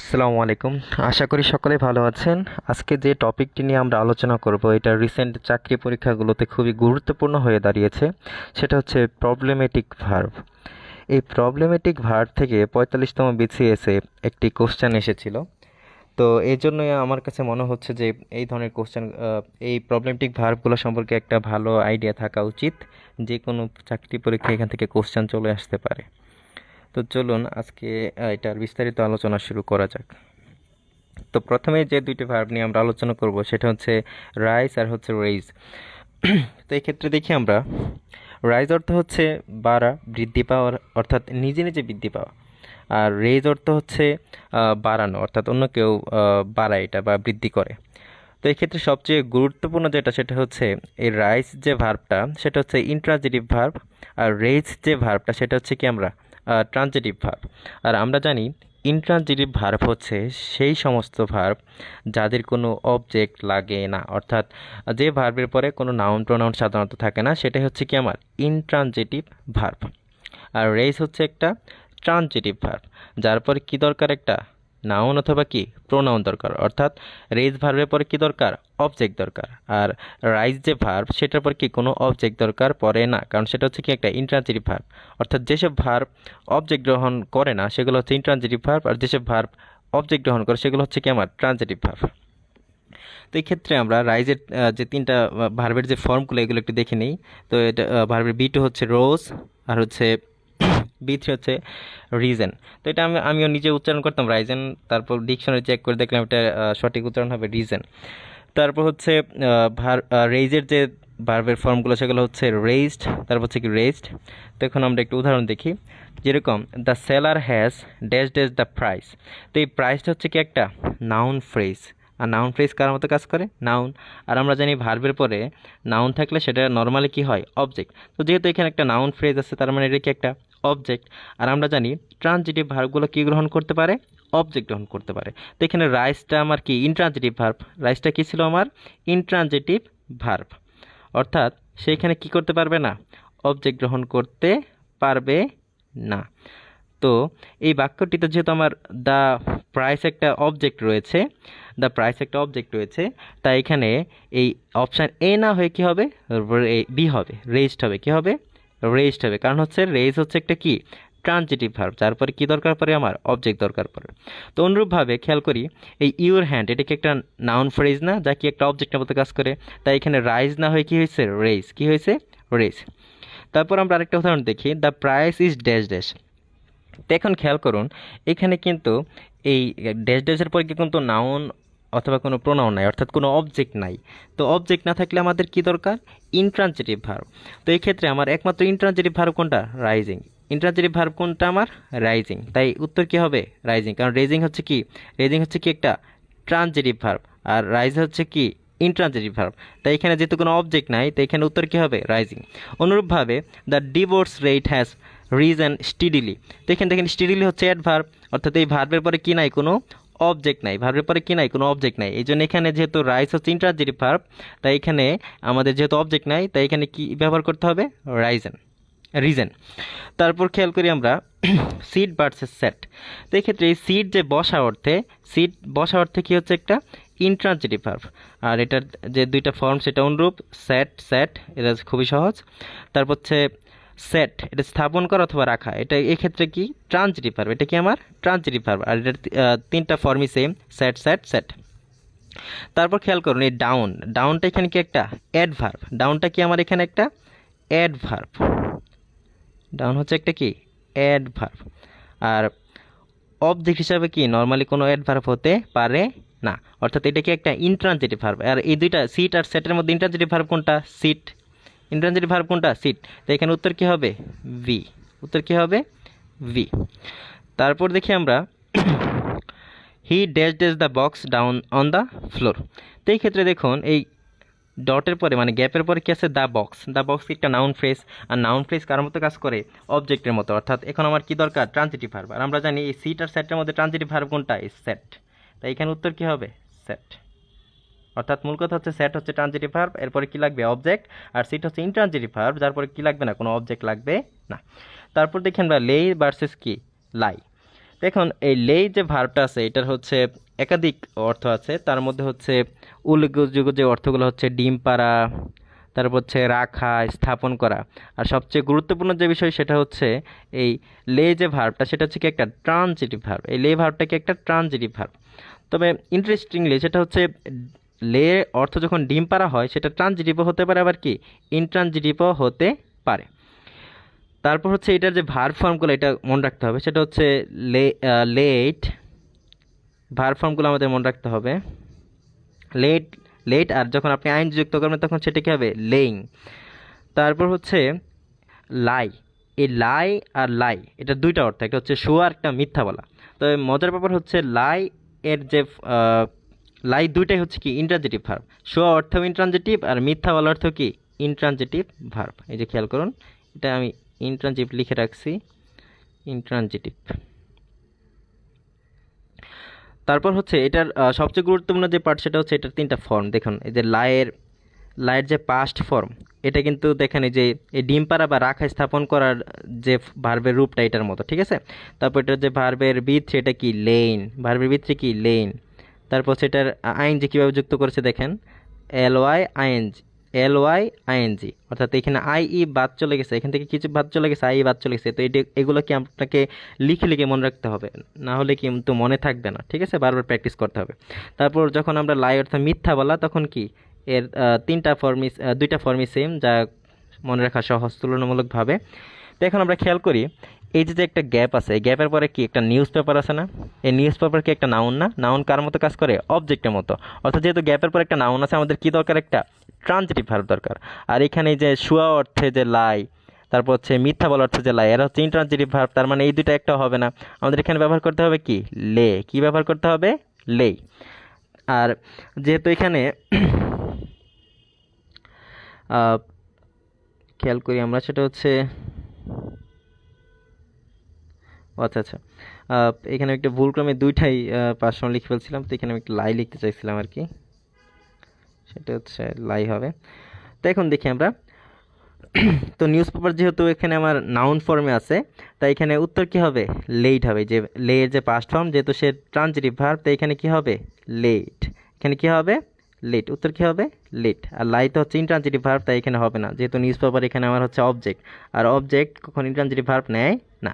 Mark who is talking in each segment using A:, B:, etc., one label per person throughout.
A: আসসালামু আলাইকুম। আশা করি সকলে ভালো আছেন। আজকে যে টপিকটি নিয়ে আমরা আলোচনা করব, এটা রিসেন্ট চাকরি পরীক্ষাগুলোতে খুবই গুরুত্বপূর্ণ হয়ে দাঁড়িয়েছে। সেটা হচ্ছে প্রবলেমেটিক ভার্ব এই প্রবলেমেটিক ভার্ব থেকে পঁয়তাল্লিশতম বিসিএসে একটি কোশ্চেন এসেছিল। তো এই জন্যই আমার কাছে মনে হচ্ছে যে এই ধরনের কোশ্চেন এই প্রবলেমেটিক ভার্বগুলো সম্পর্কে একটা ভালো আইডিয়া থাকা উচিত। যে কোনো চাকরি পরীক্ষা এখান থেকে কোশ্চেন চলে আসতে পারে। তো চলুন আজকে এটার বিস্তারিত আলোচনা শুরু করা যাক। তো প্রথমে যে দুইটি ভার্ব নিয়ে আমরা আলোচনা করব, সেটা হচ্ছে রাইস আর হচ্ছে রেইজ তো এই ক্ষেত্রে দেখি আমরা। রাইজ অর্থ হচ্ছে বাড়া, বৃদ্ধি পাওয়ার অর্থাৎ নিজে নিজে বৃদ্ধি পাওয়া। আর রেইজ অর্থ হচ্ছে বাড়ানো, অর্থাৎ অন্য কেউ বাড়ায় এটা বা বৃদ্ধি করে। তো এই ক্ষেত্রে সবচেয়ে গুরুত্বপূর্ণ যেটা, সেটা হচ্ছে এই রাইস যে ভার্বটা সেটা হচ্ছে ইন্ট্রানজিটিভ ভার্ব আর রেইজ যে ভার্বটা সেটা হচ্ছে কি আমরা? ট্রানজিটিভ ভার্ব আর আমরা জানি ইনট্রানজিটিভ ভার্ব হচ্ছে সেই সমস্ত ভার্ব যাদের কোনো অবজেক্ট লাগে না। অর্থাৎ যে ভার্বের পরে কোনো নাউন প্রোনাউন সাধারণত থাকে না, সেটাই হচ্ছে কি আমার ইনট্রানজিটিভ ভার্ব আর রেস হচ্ছে একটা ট্রানজিটিভ ভার্ব যার পরে কী দরকার একটা নাউন অথবা কি? প্রোনাউন দরকার। অর্থাৎ রেইজ ভার্বের পরে কি দরকার? অবজেক্ট দরকার। আর রাইজ যে ভার্ব সেটার পর কি কোনো অবজেক্ট দরকার? পড়ে না। কারণ সেটা হচ্ছে কি একটা ইন্ট্রানজিটিভ ভার্ব অর্থাৎ যেসব ভার্ব অবজেক্ট গ্রহণ করে না, সেগুলো হচ্ছে ইন্ট্রানজিটিভ ভার্ব আর যেসব ভার্ব অবজেক্ট গ্রহণ করে, সেগুলো হচ্ছে কি আমার ট্রানজিটিভ ভার্ব তো এই ক্ষেত্রে আমরা রাইজের যে তিনটা ভার্বের যে ফর্মগুলো এগুলো একটু দেখে নিই। তো এটা ভার্বের বি টু হচ্ছে রোজ আর হচ্ছে বি থ্রি হচ্ছে রিজেন তো এটা আমি আমিও নিজে উচ্চারণ করতাম রাইজেন তারপর ডিকশনারি চেক করে দেখলাম এটা সঠিক উচ্চারণ হবে রিজেন তারপর হচ্ছে রেইজের যে ভার্বের ফর্মগুলো সেগুলো হচ্ছে রেইজড তারপর হচ্ছে কি রেইজড তো এখন আমরা একটু উদাহরণ দেখি। যেরকম the seller has dash dash the price তো এই প্রাইসটা হচ্ছে কি একটা? নাউন ফ্রেজ আর নাউন ফ্রেজ কার মতো কাজ করে? নাউন আর আমরা জানি ভার্বের পরে নাউন থাকলে সেটা নর্মালি কি হয়? অবজেক্ট তো যেহেতু এখানে একটা নাউন ফ্রেজ আছে, তার মানে এটা কি একটা অবজেক্ট আর আমরা জানি ট্রানজিটিভ ভার্বগুলো কি গ্রহণ করতে পারে? অবজেক্ট গ্রহণ করতে পারে। তো এখানে রাইসটা আমার কি? ইন্ট্রানজিটিভ ভার্ব রাইসটা কী ছিল আমার? ইন্ট্রানজিটিভ ভার্ব অর্থাৎ সেইখানে কি করতে পারবে না? অবজেক্ট গ্রহণ করতে পারবে না। তো এই বাক্যটিতে যেহেতু আমার দ্য প্রাইস একটা অবজেক্ট রয়েছে দ্য প্রাইস একটা অবজেক্ট রয়েছে, তাই এখানে এই অপশান এ না হয়ে কি হবে? বি হবে। রেজড হবে। কি হবে? রেজড হবে। কারণ হচ্ছে রেজ হচ্ছে একটা কি? ট্রানজিটিভ ভার্ব যার পরে কী দরকার পড়ে? আমার অবজেক্ট দরকার পড়ে। তো অনুরূপভাবে খেয়াল করি, এই ইউর হ্যান্ড এটা কি একটা নাউন ফ্রেজ না? যা কি একটা অবজেক্টের মতো কাজ করে। তাই এখানে রাইজ না হয়ে কি হয়েছে? রেজ কি হয়েছে? রেজ তারপর আমরা আরেকটা উদাহরণ দেখি the price is dash dash তো এখন খেয়াল করুন, এখানে কিন্তু এই ড্যাশ ড্যাশের পরে কি কিন্তু নাউন অথবা কোনো প্রোনাউন নাই, অর্থাৎ কোনো অবজেক্ট নাই। তো অবজেক্ট না থাকলে আমাদের কি দরকার? ইন্ট্রানজিটিভ ভার্ব তো এই ক্ষেত্রে আমার একমাত্র ইন্ট্রানজিটিভ ভার্ব কোনটা? রাইজিং ইন্ট্রানজিটিভ ভার্ব কোনটা আমার? রাইজিং তাই উত্তর কি হবে? রাইজিং কারণ রেজিং হচ্ছে কি? রেজিং হচ্ছে কি একটা ট্রানজিটিভ ভার্ব আর রাইজ হচ্ছে কি? ইন্ট্রানজিটিভ ভার্ব তাই এখানে যেহেতু কোনো অবজেক্ট নাই, তাই এখানে উত্তর কী হবে? রাইজিং অনুরূপভাবে the divorce rate has risen steadily তো এখানে দেখেন স্টিডিলি হচ্ছে অ্যাডভার্ব অর্থাৎ এই ভার্বের পরে কি নাই? কোনো অবজেক্ট নাই ভার্বের পরে কি নাই, কোনো অবজেক্ট নাই। এই জন্য এখানে যেহেতু রাইস হচ্ছে ইন্ট্রানজিটিভ ভার্ব তাই এখানে আমাদের যেহেতু অবজেক্ট নাই, তাই এখানে কি ব্যবহার করতে হবে? রাইজেন রিজেন তারপর খেয়াল করি আমরা সিট ভার্সেস সেট তো এই ক্ষেত্রে এই সিট যে বসা অর্থে সিট বসা অর্থে কী হচ্ছে একটা? ইন্ট্রানজিটিভ ভার্ব আর এটার যে দুইটা ফর্ম সেটা অনুরূপ সেট সেট এটা খুবই সহজ। তারপর হচ্ছে সেট এটা স্থাপন করা অথবা রাখা, এটা এক্ষেত্রে কি? ট্রানজিটিভ ভার্ব এটা কি আমার? ট্রানজিটিভ ভার্ব আর এটার তিনটা ফর্মই সেম সেট সেট সেট তারপর খেয়াল করুন এই ডাউন ডাউনটা এখানে কি একটা? অ্যাডভার্ব ডাউনটা কি আমার এখানে একটা? অ্যাডভার্ব ডাউন হচ্ছে একটা কি? অ্যাডভার্ব আর অবজেক্ট হিসাবে কি? নর্মালি কোনো অ্যাডভার্ব হতে পারে না। অর্থাৎ এটা কি একটা ইন্ট্রানজিটিভ ভার্ব আর এই দুইটা সিট আর সেটের মধ্যে ইন্ট্রানজিটিভ ভার্ব কোনটা? সিট ইন্ট্রানজিটিভ ভার্ব কোনটা? সিট তো এখানে উত্তর কী হবে? ভি উত্তর কী হবে? ভি তারপর দেখি আমরা he dash dash the box down on the floor তো এই ক্ষেত্রে দেখুন, এই ডটের পরে মানে গ্যাপের পরে কী আছে? দ্য বক্স দ্য বক্স একটা নাউন ফ্রেজ আর নাউন ফ্রেজ কার মতো কাজ করে? অবজেক্টের মতো। অর্থাৎ এখন আমার কি দরকার? ট্রানজিটিভ ভার্ব আর আমরা জানি এই সিট আর সেটের মধ্যে ট্রানজিটিভ ভার্ব কোনটা? এই সেট তাই এখানে উত্তর কী হবে? সেট অর্থাৎ মূল কথা হচ্ছে সেট হচ্ছে ট্রানজিটিভ ভার্ব এরপরে কি লাগবে? অবজেক্ট আর সিট হচ্ছে ইনট্রানজিটিভ ভার্ব যার পরে কি লাগবে না? কোনো অবজেক্ট লাগবে না। তারপর দেখেন আমরা লে ভার্সেস কি? লাই দেখুন, এই লেই যে ভার্বটা আছে, এটার হচ্ছে একাধিক অর্থ আছে। তার মধ্যে হচ্ছে উল্লেখযোগ্য যে অর্থগুলো হচ্ছে ডিম পাড়া, তারপর হচ্ছে রাখা, স্থাপন করা। আর সবচেয়ে গুরুত্বপূর্ণ যে বিষয়, সেটা হচ্ছে এই লে যে ভার্বটা সেটা হচ্ছে কি একটা ট্রানজিটিভ ভার্ব এই লে ভার্বটা কি একটা ট্রানজিটিভ ভার্ব তবে ইন্টারেস্টিংলি সেটা হচ্ছে লে অর্থ যখন ডিম পাড়া হয়, সেটা ট্রানজিটিভও হতে পারে, আবার কি? ইনট্রানজিটিভও হতে পারে। তারপর হচ্ছে এটার যে ভার ফর্মগুলো এটা মনে রাখতে হবে। সেটা হচ্ছে লে লেট ভার ফর্মগুলো আমাদের মনে রাখতে হবে। লেট লেট আর যখন আপনি আইন যুক্ত করবেন, তখন সেটা কী হবে? লেইং তারপর হচ্ছে লাই এই লাই আর লাই এটা দুইটা অর্থ। একটা হচ্ছে শোয়া আর একটা মিথ্যা বলা। তবে মজার ব্যাপার হচ্ছে লাই এর যে লাই দুইটাই হচ্ছে কি ইন্ট্রানজিটিভ ভার্ব শোয়া অর্থ ইন্ট্রানজিটিভ আর মিথ্যা বলা অর্থ কি ইন্ট্রানজিটিভ ভার্ব এই যে খেয়াল করুন, এটা আমি ইন্ট্রানজিটিভ লিখে রাখছি ইন্ট্রানজিটিভ তারপর হচ্ছে এটার সবচেয়ে গুরুত্বপূর্ণ যে পার্ট সেটা হচ্ছে এটার তিনটা ফর্ম দেখুন, এই যে লায়ের লায়ের যে পাস্ট ফর্ম এটা কিন্তু দেখেন এই যে, এই ডিম পাড়া বা রাখা স্থাপন করার যে ভার্বের রূপটা এটার মতো, ঠিক আছে? তারপর এটার যে ভার্বের বিথ সেটা কি লেন ভার্বের বিথে কি লেন তারপর সেটার আইন যে কীভাবে যুক্ত করেছে দেখেন L Y ING L Y ING অর্থাৎ এখানে আই ই বাদ চলে গেছে এখান থেকে কিছু বাদ চলে গেছে আই ই বাদ চলে গেছে তো এটা এগুলো কি আপনাকে লিখে লিখে মনে রাখতে হবে না হলে কিন্তু মনে থাকবে না ঠিক আছে বারবার প্র্যাকটিস করতে হবে তারপর যখন আমরা লাই অর্থাৎ মিথ্যা বলা তখন কি এর তিনটা ফর্মই আহ, দুইটা ফর্মই সেম যা মনে রাখা সহজ তুলনামূলকভাবে তো এখন আমরা খেয়াল করি এই যে একটা গ্যাপ আছে, এই গ্যাপের পরে কি একটা নিউজ পেপার আছে না? এই নিউজ পেপার কি একটা নাউন না? নাউন কার মতো কাজ করে? অবজেক্টের মতো। অর্থাৎ যেহেতু গ্যাপের পর একটা নাউন আছে, আমাদের কি দরকার? একটা ট্রানজিটিভ ভার্ব দরকার। আর এখানে যে শুয়া অর্থে যে লাই তারপর হচ্ছে মিথ্যা বলা অর্থে যে লাই এরা হচ্ছে ইন্ট্রানজিটিভ ভার্ব তার মানে এই দুটো একটা হবে না। আমাদের এখানে ব্যবহার করতে হবে কি? লে। কি ব্যবহার করতে হবে? লে। আর যেহেতু এখানে খেয়াল করি আমরা, সেটা হচ্ছে আচ্ছা আচ্ছা। এখানে একটা ভুলক্রমে দুইটাই পার্সোনাল লিখে ফেলছিলাম, তো এখানে আমি একটা লাই লিখতে চাইছিলাম আর কি। সেটা হচ্ছে লাই হবে। তো এখন দেখি আমরা। তো নিউজ পেপার যেহেতু এখানে আমার নাউন ফর্মে আছে তাই এখানে উত্তর কি হবে? লেট হবে। যে লে এর যে পাস্ট ফর্ম যেহেতু সে ট্রানজিটিভ ভার্ব তো এখানে কি হবে? লেট এখানে কি হবে? লেট উত্তর কি হবে? লেট আর লাই তো হচ্ছে ইন্ট্রানজিটিভ ভার্ব তাই এখানে হবে না। যেহেতু নিউজ পেপার এখানে আমার হচ্ছে অবজেক্ট আর অবজেক্ট কখন ইন্ট্রানজিটিভ ভার্ব নেয়? না।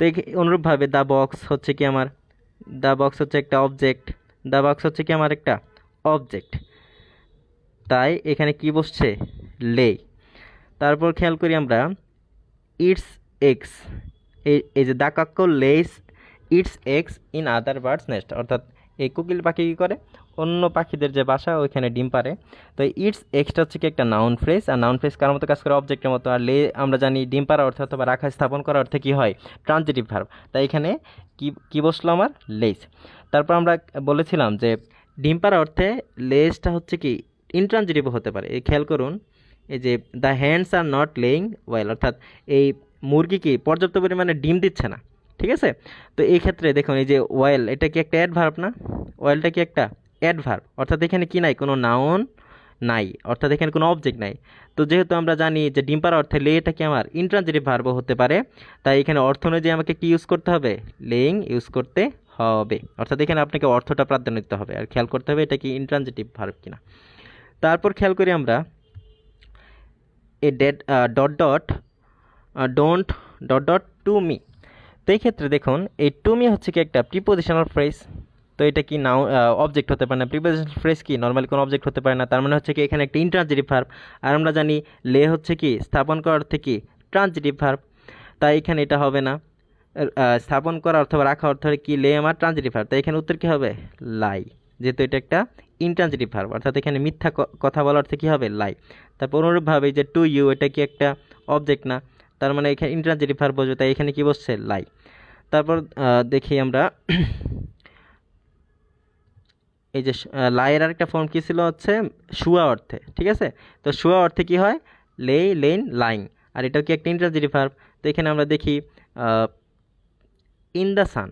A: তো অনুরূপভাবে দ্য বক্স হচ্ছে কি আমার? দ্য বক্স হচ্ছে একটা অবজেক্ট দ্য বক্স হচ্ছে কি আমার একটা অবজেক্ট তাই এখানে কি বসছে? লে তারপর খেয়াল করি আমরা ইটস এক্স এই যে দাকাক্য lays its eggs in other birds nest অর্থাৎ এই কোকিল পাখি কী করে? অন্য পাখিদের যে বাসা, ওইখানে ডিম পারে তো ইটস এক্সট্রা হচ্ছে কি একটা নাউন ফ্রেজ আর নাউন ফ্রেজ কার মতো কাজ করে? অবজেক্টের মতো। আর লে, আমরা জানি ডিম পাড়া অর্থে অথবা রাখা, স্থাপন করা অর্থে কী হয়? ট্রানজিটিভ ভার্ব তাই এখানে কি, কী বসল আমার? লেস তারপর আমরা বলেছিলাম যে ডিম পাড়া অর্থে লেসটা হচ্ছে কি ইনট্রানজিটিভ হতে পারে। এই খেয়াল করুন, এই যে the hens are not laying well অর্থাৎ এই মুরগি কি পর্যাপ্ত পরিমাণে ডিম দিচ্ছে না। ঠিক আছে? তো এই ক্ষেত্রে দেখুন, এই যে ওয়েল এটা কি একটা অ্যাড অ্যাডভার্ব না ওয়েলটা কি একটা অ্যাডভার্ব অর্থাৎ এখানে কি নাই? কোনো নাউন নাই, অর্থাৎ এখানে কোনো অবজেক্ট নাই। তো যেহেতু আমরা জানি যে ডিম্পার অর্থে লে, এটা কি আমার ইন্ট্রানজিটিভ ভার্বও হতে পারে, তাই এখানে অর্থ অনুযায়ী আমাকে কি ইউজ করতে হবে? লেইং ইউজ করতে হবে। অর্থাৎ এখানে আপনাকে অর্থটা প্রাধান্য দিতে হবে। আর খেয়াল করতে হবে এটা কি ইন্ট্রানজিটিভ ভার্ব কিনা। তারপর খেয়াল করি আমরা a dead dot dot don't dot dot to me তো এই ক্ষেত্রে দেখুন, এই টু মি হচ্ছে কি একটা প্রিপোজিশনাল ফ্রেজ তো এটা কি নাও অবজেক্ট হতে পারে না। প্রিপোজিশনাল ফ্রেজ কি? নর্মালি কোনো অবজেক্ট হতে পারে না। তার মানে হচ্ছে কি, এখানে একটা ইন্ট্রানজিটিভ ভার্ব আর আমরা জানি লে হচ্ছে কি, স্থাপন করার অর্থে কি? ট্রানজিটিভ ভার্ব তাই এখানে এটা হবে না। স্থাপন করা অথবা রাখা অর্থ কি লে আমার ট্রানজিটিভ ভার্ব তাই এখানে উত্তর কি হবে? লাই যেহেতু এটা একটা ইন্ট্রানজিটিভ ভার্ব অর্থাৎ এখানে মিথ্যা কথা বলার অর্থে কী হবে? লাই তারপর অনুরূপভাবে যে টু ইউ এটা কি একটা অবজেক্ট না? তার মানে এখানে ইন্ট্রানজিটিভ ভার্ব বসবে, তাই এখানে কি বসছে? লাই তারপর দেখি আমরা এই যে লাইয়ের আরেকটা ফর্ম কী ছিল হচ্ছে? শুয়া অর্থে, ঠিক আছে? তো শুয়া অর্থে কি হয়? লে লেন লাইং আর এটাও কি একটা ইন্ট্রানজিটিভ ভার্ব তো এখানে আমরা দেখি ইন দ্য সান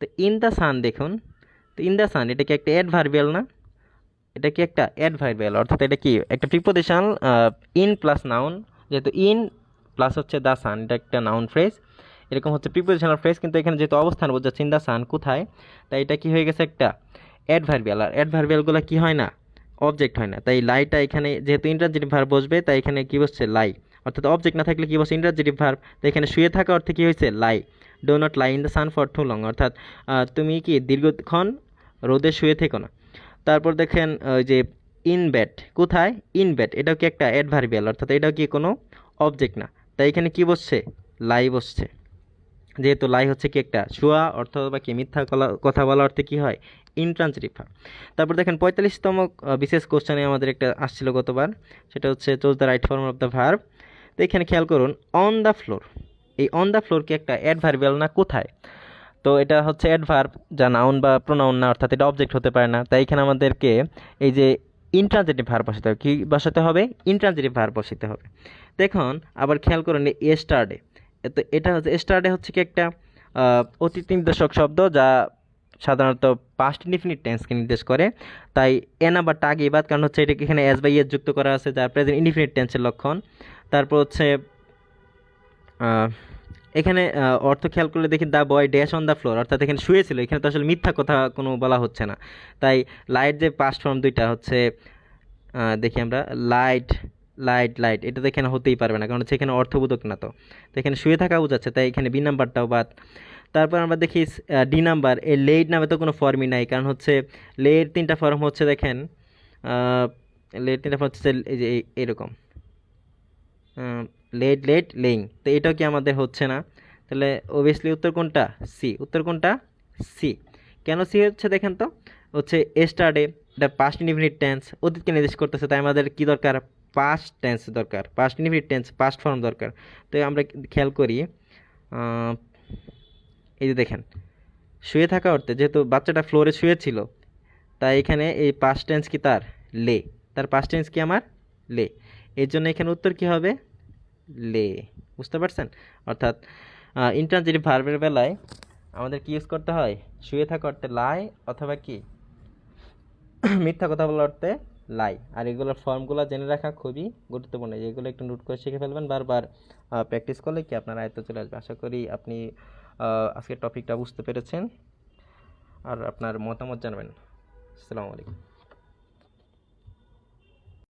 A: তো ইন দ্য সান দেখুন, তো ইন দ্য সান এটা কি একটা অ্যাডভার্বিয়াল না? এটা কি একটা অ্যাডভার্বিয়াল অর্থাৎ এটা কি একটা প্রিপোজিশনাল ইন প্লাস নাউন যেহেতু ইন প্লাস হচ্ছে দ্য সান এটা একটা নাউন ফ্রেজ এরকম হচ্ছে প্রিপোজিশনাল ফ্রেজ কিন্তু এখানে যেহেতু অবস্থান বোঝাচ্ছে ইন দ্য সান কোথায়? তাই এটা কি হয়ে গেছে একটা অ্যাডভার্বিয়াল আর অ্যাডভার্বিয়ালগুলো কি হয় না? অবজেক্ট হয় না। তাই লাইটা এখানে, যেহেতু ইন্টারজেটিভ ভার্ব বসবে, তাই এখানে কি বসছে? লাই অর্থাৎ অবজেক্ট না থাকলে কি বসছে ইন্টারজেটিভ ভার্ব তাই এখানে শুয়ে থাকা অর্থে কি হয়েছে? Lie do not lie in the sun for too long অর্থাৎ তুমি কি দীর্ঘক্ষণ রোদে শুয়ে থেকো না? তারপর দেখেন, ওই যে ইন ব্যাট কোথায়? ইন ব্যাট এটাও কি একটা অ্যাডভার্বিয়াল অর্থাৎ এটাও কি কোনো অবজেক্ট না। তাই এখানে কি বসছে? লাই বসছে। যেহেতু লাই হচ্ছে কি একটা শুয়া অর্থ বা কি মিথ্যা কথা বলা অর্থে কি হয়? ইনট্রান্সিটিভ ভার্ব তারপর দেখেন পঁয়তাল্লিশতম বিশেষ কোশ্চেনে আমাদের একটা আসছিল গতবার। সেটা হচ্ছে choose the right form of the verb তো এখানে খেয়াল করুন অন দ্য ফ্লোর এই অন দ্য ফ্লোর কি একটা অ্যাডভার্বিয়াল না কোথায়? তো এটা হচ্ছে অ্যাডভার্ব যা নাউন বা প্রোনাউন না, অর্থাৎ এটা অবজেক্ট হতে পারে না। তাই এখানে আমাদেরকে এই যে ইন্ট্রানজিটিভ ভার্ব বসাতে হবে। কী বসাতে হবে? ইন্ট্রানজিটিভ ভার্ব বসাতে হবে। দেখুন, আবার খেয়াল করুন এ স্টার্ডে তো এটা হচ্ছে স্টার্ডে হচ্ছে কি একটা অতীত নির্দেশক শব্দ যা সাধারণত পাস্ট ইনডিফিনিট টেন্সকে নির্দেশ করে। তাই এনা বা টাগে বাদ, কারণ হচ্ছে এটাকে এখানে এস বা ইয়েস যুক্ত করা আছে, যার প্রেজেন্ট ইনডিফিনিট টেন্সের লক্ষণ। তারপর হচ্ছে এখানে অর্থ খেয়াল করলে দেখি the boy dash on the floor অর্থাৎ এখানে শুয়েছিল, এখানে তো আসলে মিথ্যা কথা কোনো বলা হচ্ছে না। তাই লাইট যে পাস্ট ফর্ম দুইটা হচ্ছে দেখি আমরা লাইট লাইট লাইট এটা তো এখানে হতেই পারবে না, কারণ হচ্ছে এখানে অর্থবোধক না তো। তো এখানে শুয়ে থাকা বোঝাচ্ছে, তাই এখানে বি নাম্বারটাও বাদ। তারপর আমরা দেখি ডি নাম্বার এই লেট নামে তো কোনো ফর্মই নাই, কারণ হচ্ছে লেট তিনটা ফর্ম হচ্ছে দেখেন লেট তিনটা ফর্ম হচ্ছে এই যে এরকম। লেট লেট লেইং তো এটাও কি আমাদের হচ্ছে না? তাহলে অবভিয়াসলি উত্তর কোনটা? সি উত্তর কোনটা? সি কেন সি হচ্ছে দেখেন তো? হচ্ছে এস্টারডে এটা পাস্ট ইনডিফিনিট টেন্স অতীতকে নির্দেশ করতেছে, তাই আমাদের কি দরকার? পাস্ট টেন্স দরকার। Past indefinite tense past form দরকার। তো আমরা খেয়াল করি এই যে দেখেন, শুয়ে থাকা অর্থে যেহেতু বাচ্চাটা ফ্লোরে শুয়েছিল তাই এখানে এই পাস্ট টেন্স কি তার? লে। তার পাস্ট টেন্স কি আমার? লে। এর জন্য এখানে উত্তর কি হবে? লে। বুঝতে পারছেন? অর্থাৎ ইন্টারজেটিভ ভার্বের বেলায় আমাদের কি ইউজ করতে হয়? শুয়ে থাকা অর্থে লাই অথবা কি? মিথ্যা কথা বলার অর্থে লাই আর এগুলোর ফর্মগুলো জেনে রাখা খুবই গুরুত্বপূর্ণ। এগুলো একটু নোট করে শিখে ফেলবেন বারবার। প্র্যাকটিস করলে কি আপনার আয়ত্ত চলে আসবে? আশা করি আপনি আজকের টপিকটা বুঝতে পেরেছেন। আর আপনার মতামত জানাবেন। আসসালামু আলাইকুম।